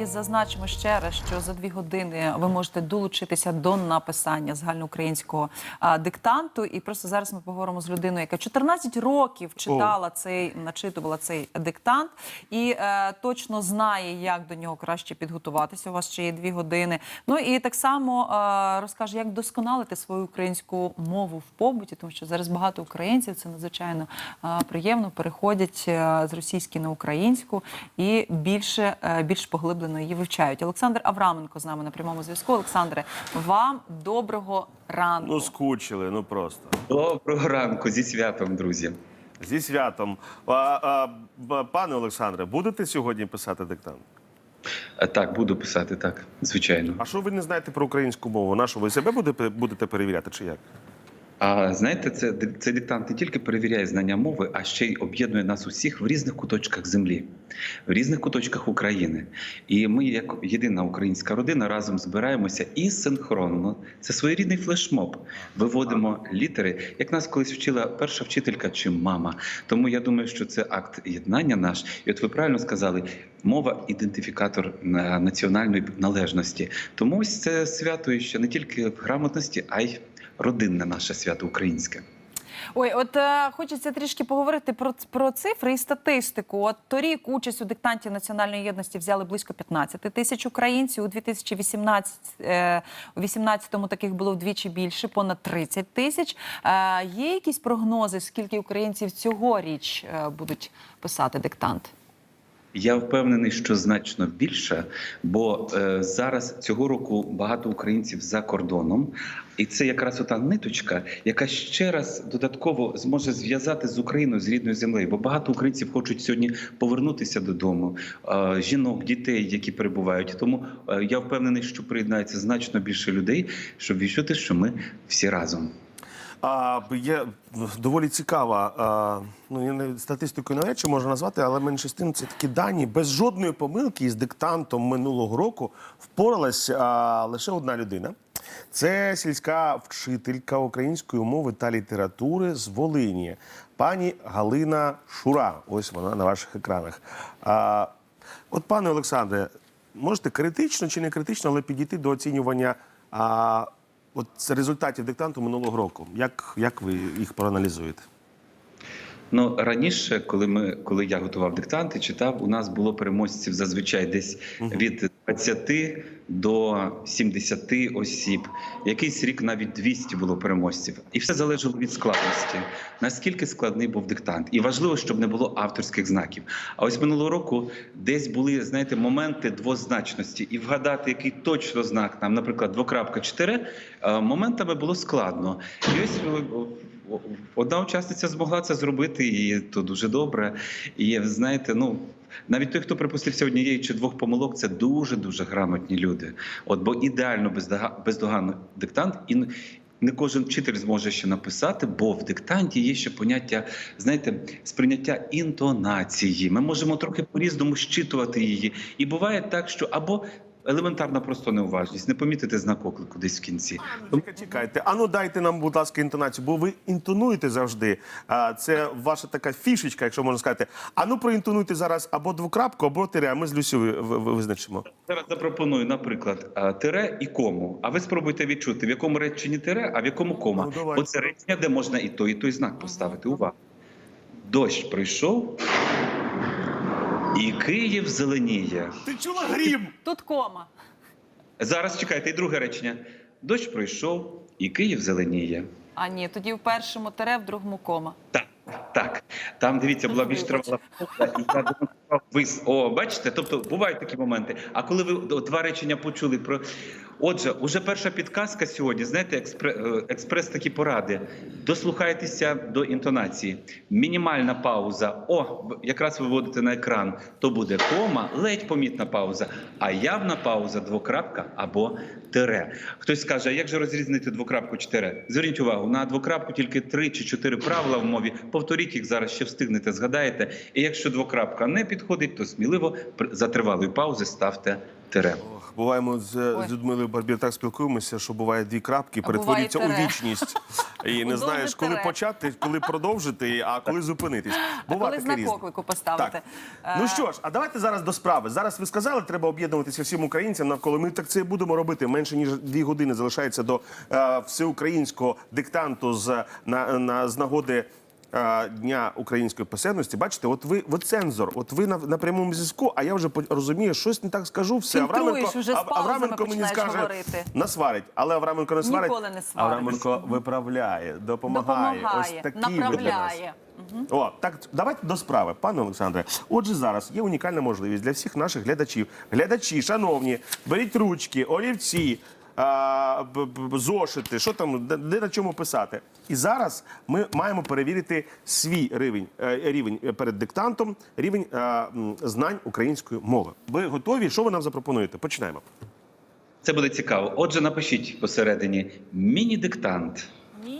І зазначимо ще раз, що за дві години ви можете долучитися до написання загальноукраїнського а, диктанту. І просто зараз ми поговоримо з людиною, яка 14 років читала цей, начитувала цей диктант, і е, точно знає, як до нього краще підготуватися. У вас ще є дві години. Ну і так само е, розкаже, як вдосконалити свою українську мову в побуті, тому що зараз багато українців це надзвичайно е, приємно переходять е, з російської на українську і більше е, більш поглиблено її вивчають. Олександр Авраменко з нами на прямому зв'язку. Олександре, вам доброго ранку. Ну, скучили, ну просто. Доброго ранку зі святом, друзі. Зі святом. А, а, пане Олександре, будете сьогодні писати диктант? Так, буду писати так, звичайно. А що ви не знаєте про українську мову? На що ви себе будете, будете перевіряти чи як? А знаєте, це цей диктант не тільки перевіряє знання мови, а ще й об'єднує нас усіх в різних куточках землі, в різних куточках України. І ми, як єдина українська родина, разом збираємося і синхронно. Це своєрідний флешмоб. Виводимо літери, як нас колись вчила перша вчителька чи мама. Тому я думаю, що це акт єднання наш. І от ви правильно сказали, мова ідентифікатор національної належності. Тому ось це свято ще не тільки грамотності, а й родинне наше свято українське. Ой, от е, хочеться трішки поговорити про, про цифри і статистику. От торік участь у диктанті національної єдності взяли близько 15 тисяч українців. У 2018 е, у 18-му таких було вдвічі більше, понад 30 тисяч. Е, є якісь прогнози, скільки українців цьогоріч е, будуть писати диктант? Я впевнений, що значно більше, бо е, зараз цього року багато українців за кордоном, і це якраз ота ниточка, яка ще раз додатково зможе зв'язати з Україною з рідною землею. Бо багато українців хочуть сьогодні повернутися додому, е, жінок, дітей, які перебувають. Тому е, я впевнений, що приєднається значно більше людей, щоб відчути, що ми всі разом. А, є доволі цікава, а, ну я не статистикою навряд чи можу назвати, але менше з тим це такі дані. Без жодної помилки із диктантом минулого року впоралась а, лише одна людина. Це сільська вчителька української мови та літератури з Волині, пані Галина Шура. Ось вона на ваших екранах. А, от, пане Олександре, можете критично чи не критично, але підійти до оцінювання. А, От результатів диктанту минулого року. Як, як ви їх проаналізуєте? Ну раніше, коли ми коли я готував диктанти, читав, у нас було переможців зазвичай десь від 20 до 70 осіб. Якийсь рік навіть 200 було переможців, і все залежало від складності. Наскільки складний був диктант, і важливо, щоб не було авторських знаків. А ось минулого року десь були знаєте моменти двозначності, і вгадати, який точно знак нам, наприклад, двокрапка 4, е, моментами було складно. І ось е, Одна учасниця змогла це зробити, і то дуже добре. І знаєте, ну навіть той, хто припустився однієї чи двох помилок, це дуже дуже грамотні люди. От бо ідеально бездоганний диктант і. Не кожен вчитель зможе ще написати, бо в диктанті є ще поняття, знаєте, сприйняття інтонації. Ми можемо трохи по-різному щитувати її. І буває так, що або елементарна просто неуважність, не помітити знак оклику десь в кінці. Чекайте, чекайте. А ну дайте нам, будь ласка, інтонацію, бо ви інтонуєте завжди. Це ваша така фішечка, якщо можна сказати. А ну проінтонуйте зараз або двокрапку, або тире, а ми з ви- визначимо. Зараз запропоную, наприклад, тире і кому. А ви спробуйте відчути, в якому реченні тире, а в якому кома. Ну, давай. Бо це речення, де можна і той, і той знак поставити. Увагу. Дощ прийшов, і Київ зеленіє. Ти чула грім? Тут кома. Зараз чекайте, і друге речення. Дощ пройшов, і Київ зеленіє. А ні, тоді в першому тере, в другому кома. Так, так. Там дивіться, була більш тривала і я демонстрував вис. О, бачите? Тобто бувають такі моменти. А коли ви два речення почули про. Отже, уже перша підказка сьогодні, знаєте, експре... е, експрес такі поради. Дослухайтеся до інтонації. Мінімальна пауза. О, якраз виводите на екран. То буде кома, ледь помітна пауза, а явна пауза двокрапка або тире. Хтось скаже, а як же розрізнити двокрапку чи тире? Зверніть увагу, на двокрапку тільки три чи чотири правила в мові. Повторіть їх зараз, ще встигнете, згадаєте. І якщо двокрапка не підходить, то сміливо за тривалої паузи ставте тире. Ох, Буває, ми з, з Людмилою Барбір так спілкуємося, що буває дві крапки, перетворюються у вічність. І не знаєш, коли почати, коли продовжити, а коли зупинитись. Буває коли знак різне. оклику поставити? Так. Е, Ну що ж, а давайте зараз до справи. Зараз ви сказали, треба об'єднуватися всім українцям навколо. Ми так це і будемо робити. Менше ніж дві години залишається до е, всеукраїнського диктанту з на, на з нагоди. Е, Дня української писемності, бачите, от ви, ви цензор, от ви на, на прямому зв'язку, а я вже по- розумію, щось не так скажу, все. Авраменко, уже з Ав- Авраменко мені скаже, говорити. насварить, але Авраменко не сварить. Ніколи не сварить. Авраменко виправляє, допомагає. Допомагає, Ось такі направляє. О, так давайте до справи, пане Олександре. Отже, зараз є унікальна можливість для всіх наших глядачів. Глядачі, шановні, беріть ручки, олівці. А, б- б- Зошити, що там, де, де на чому писати. І зараз ми маємо перевірити свій рівень, е, рівень перед диктантом, рівень а, знань української мови. Ви готові? Що ви нам запропонуєте? Починаємо. Це буде цікаво. Отже, напишіть посередині міні-диктант.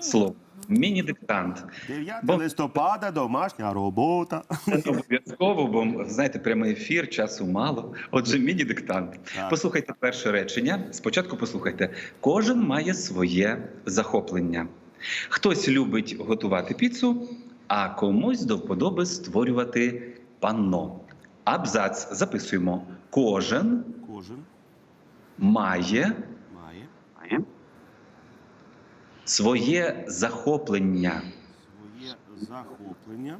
Слово. Міні-диктант. 9 Бо- листопада, домашня робота. Це обов'язково, бо знаєте, прямий ефір, часу мало. Отже, міні-диктант. Послухайте перше речення. Спочатку послухайте. Кожен має своє захоплення. Хтось любить готувати піцу, а комусь до вподоби створювати панно. Абзац записуємо. Кожен Кожен має своє захоплення. своє захоплення.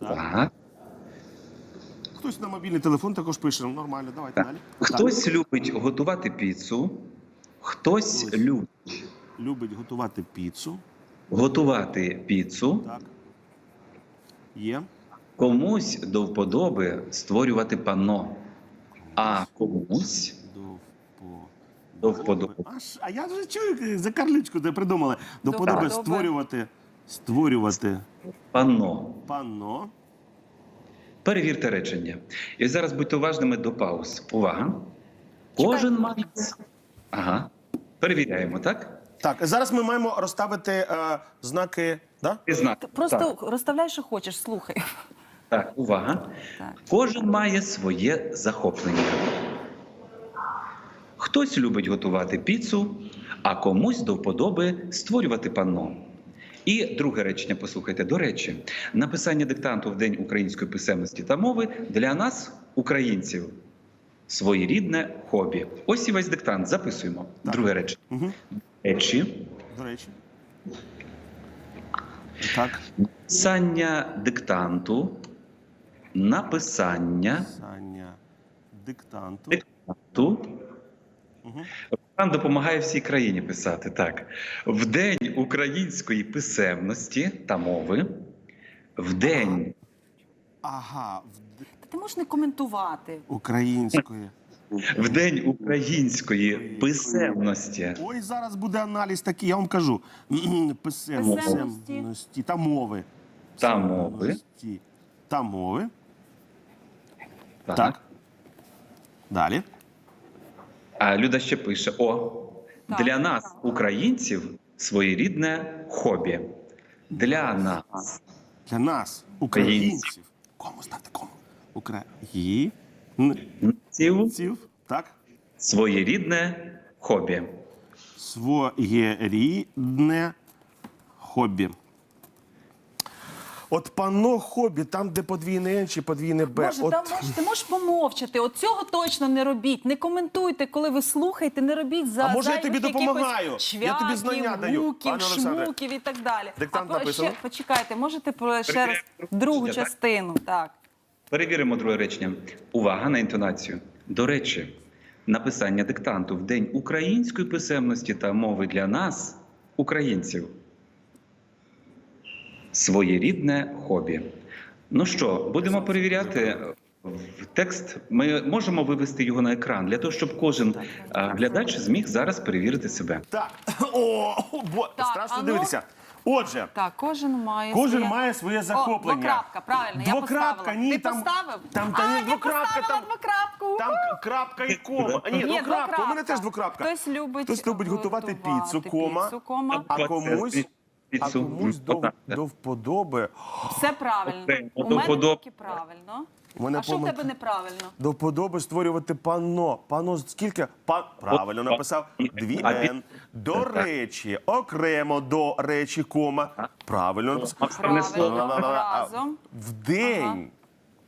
Так. Так. Хтось на мобільний телефон також пише. Нормально, давайте Так. далі. Хтось любить готувати піцу, хтось Хтось. любить любить готувати піцу. готувати піцу, Так. Є. комусь до вподоби створювати панно, а комусь. До вподоби. А, а я вже чую за карличку, де придумали. До До вподоби вподоби. створювати, створювати панно. панно. Перевірте речення. І зараз будьте уважними до пауз. Увага. Кожен має. Ага. Перевіряємо, так? Так, зараз ми маємо розставити е, знаки. Да? І знак. Ти Просто Так, розставляй, що хочеш, слухай. так, увага. Так. Кожен має своє захоплення. Хтось любить готувати піцу, а комусь до вподоби створювати панно. І друге речення, послухайте. До речі, написання диктанту в День української писемності та мови для нас, українців, своєрідне хобі. Ось і весь диктант. Записуємо. Так. Друге речення. Угу. Речі. До речі. Так. Написання диктанту. Написання Писання диктанту. диктанту. Угу. Пан допомагає всій країні писати так. В День української писемності та мови, в День Ага, в Та ти можеш не коментувати. української. в День української писемності Ой, зараз буде аналіз такий, я вам кажу. Писем, Писемності. писемності та мови. Та мови. Та мови. так. Так. Далі. А Люда ще пише: О, Так. для нас, українців, своєрідне хобі. Для нас, Для нас, українців. Кому ставте кому? Українців. Так. своєрідне хобі. Своєрідне хобі. От панно хобі, там, де подвійне Н чи подвійне Б. Може, От... там, може, ти можеш помовчати. От цього точно не робіть. Не коментуйте, коли ви слухаєте, не робіть за А може, я зайвих тобі якихось допомагаю? Я тобі знання даю, гуків, пане Олександре. шмуків і так далі. Диктант а написано? ще почекайте, можете про ще раз Перевіряємо. другу Так. частину. Так. Перевіримо друге речення. Увага на інтонацію. До речі, написання диктанту в День української писемності та мови для нас, українців. Своєрідне хобі. Ну що, будемо перевіряти в текст. Ми можемо вивести його на екран для того, щоб кожен глядач зміг зараз перевірити себе. Так. О, о, бо... Так, страшно а ну. дивитися. Отже, Так, кожен має Кожен своє... має своє захоплення. О, двокрапка, правильно, я Двокрапка, поставила. ні, Ти там, поставив? Там, а, та ні, я двокрапка, поставила там, двокрапку. там крапка і кома. А, ні, Ні, двокрапка. У мене двокрапка. теж двокрапка. Хтось любить, Хтось любить готувати піцу, кома. піцу, кома. А комусь, а комусь до, до вподоби. Все правильно. Окей, У до мене вподоб- тільки правильно. У мене А що в помилка. тебе неправильно? До вподоби створювати панно. Панно скільки? Пан... Правильно написав. Дві А Н. До речі, окремо до речі, кома. Правильно написав. Правильно, разом. В день.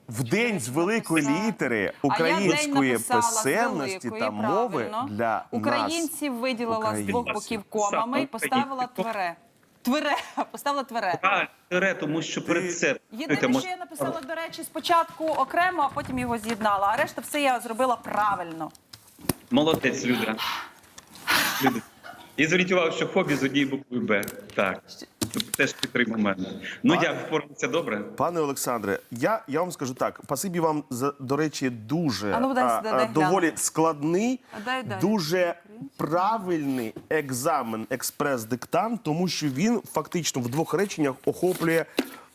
В день з великої написала. літери А я української день написала з писемності великої, та мови правильно. для Українців виділила з двох українців. боків комами і поставила твере. Твере, поставила твере. А, твере, тому що перед це Єдине, що я написала, до речі, спочатку окремо, а потім його з'єднала. А решта все я зробила правильно. молодець, Люда. Люда. І зверніть увагу, що хобі з однією буквою Б. Так, теж підтримав мене. Ну як впорався добре? Пане Олександре, я, я вам скажу так: спасибі вам за до речі, дуже А ну, дай сюди, дай доволі гляну. складний, А дай, дай. дуже правильний екзамен експрес-диктант, тому що він фактично в двох реченнях охоплює.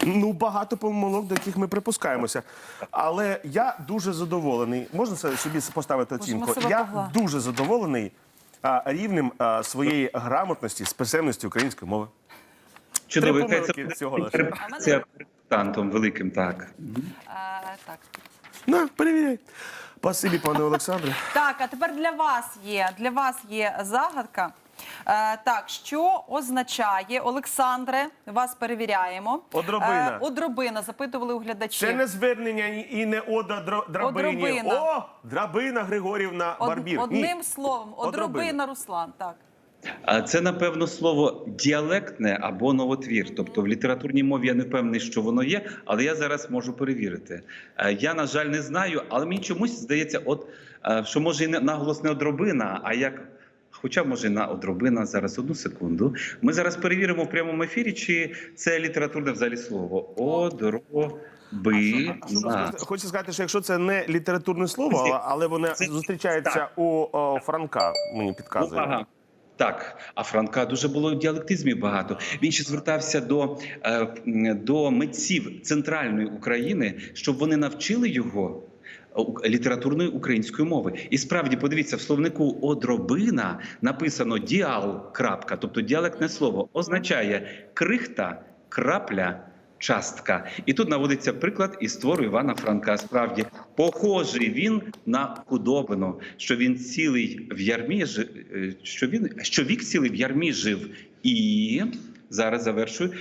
Ну, багато помилок, до яких ми припускаємося. Але я дуже задоволений. Можна собі поставити оцінку? Я дуже задоволений а, рівнем а, своєї грамотності з писемності української мови. Чудово, Три яка це помилки всього лише. інтерпретація диктантом великим, так. А, так. На, перевіряй. Спасибі, пане Олександре. Так, а тепер для вас є для вас є загадка. Е, так, що означає Олександре? Вас перевіряємо. Одробина. Е, одробина. Запитували у глядачів. Це не звернення і не ода дро- драбині. О, драбина Григорівна Од- Барбір. Одним Ні. словом, одробина, Одробина. Руслан. Так. Це напевно слово діалектне або новотвір. Тобто в літературній мові я не впевнений, що воно є, але я зараз можу перевірити. Е, Я, на жаль, не знаю, але мені чомусь здається, от е, що може і не наголос не одробина, а як. Хоча може на одробина зараз одну секунду. Ми зараз перевіримо в прямому ефірі, чи це літературне взагалі слово. Одробина. Хочу сказати, що якщо це не літературне слово, але, але воно зустрічається у о, Франка, мені підказує. Так, а Франка дуже було діалектизмів багато. Він ще звертався до, е, до митців центральної України, щоб вони навчили його е, літературної української мови. І справді, подивіться, в словнику одробина написано діал. крапка, тобто діалектне слово означає крихта, крапля. Частка, і тут наводиться приклад із твору Івана Франка. Справді похожий він на худобину, що він цілий в ярмі е, що він що вік цілий в ярмі жив, і зараз завершую.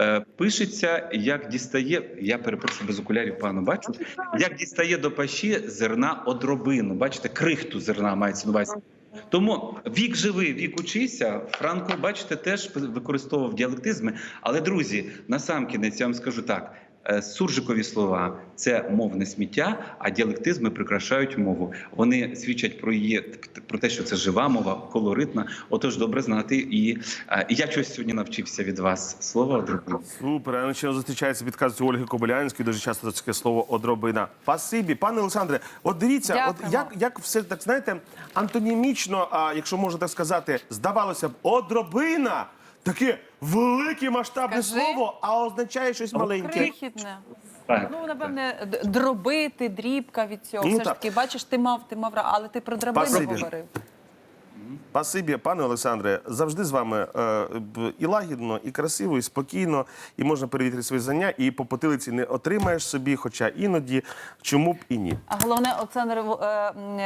е, Пишеться, як дістає, я перепрошую без окулярів, пану бачу, як дістає до пащі зерна одробину. Бачите, крихту зерна мається на увазі. Тому вік живий, вік учися. Франко, бачите, теж використовував діалектизми. Але друзі, насамкінець я вам скажу так: суржикові слова це мовне сміття, а діалектизми прикрашають мову. Вони свідчать про її про те, що це жива мова, колоритна. Отож, добре знати. І е, і я чогось сьогодні навчився від вас. Слово одробин. Супер, а ще зустрічається підказує Ольги Кобилянської, дуже часто таке слово одробина. Спасибі, пане Олександре. От дивіться, от як, як все так знаєте, антонімічно, а якщо можна так сказати, здавалося б, одробина. Таке велике масштабне Скажи. слово, а означає щось маленьке. Крихітне. Так. Ну, напевне, д- дробити, дрібка від цього. Ну, Все ж так. таки, бачиш, ти мав, ти мав, ра- але ти про драбину Спасибі. говорив. Спасибі, пане Олександре. Завжди з вами е, б- і лагідно, і красиво, і спокійно, і можна перевірити свої знання, і по потилиці не отримаєш собі, хоча іноді чому б і ні. А головне, Олександр е,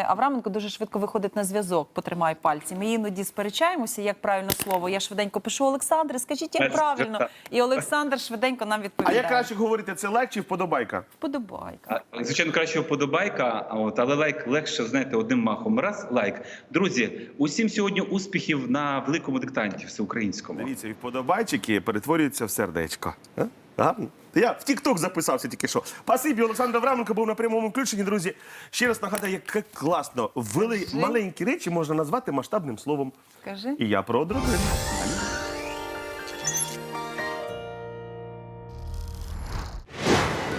Авраменко дуже швидко виходить на зв'язок. Потримай пальці. Ми іноді сперечаємося, як правильно слово. Я швиденько пишу Олександре, скажіть, як Е, правильно. І Олександр швиденько нам відповідає. А як краще говорити, це лайк чи вподобайка? Подобайка. А, Звичайно, краще вподобайка, а от але лайк легше знаєте одним махом. Раз лайк. Друзі, усім сьогодні успіхів на великому диктанті всеукраїнському. Дивіться, і вподобайчики перетворюються в сердечко. А? Гарно. Я в Тік-Ток записався тільки що. Пасибі Олександр Авраменко був на прямому включенні, друзі. Ще раз нагадаю, як класно. Вели... Скажи. Маленькі речі можна назвати масштабним словом. Скажи. І я про одробину.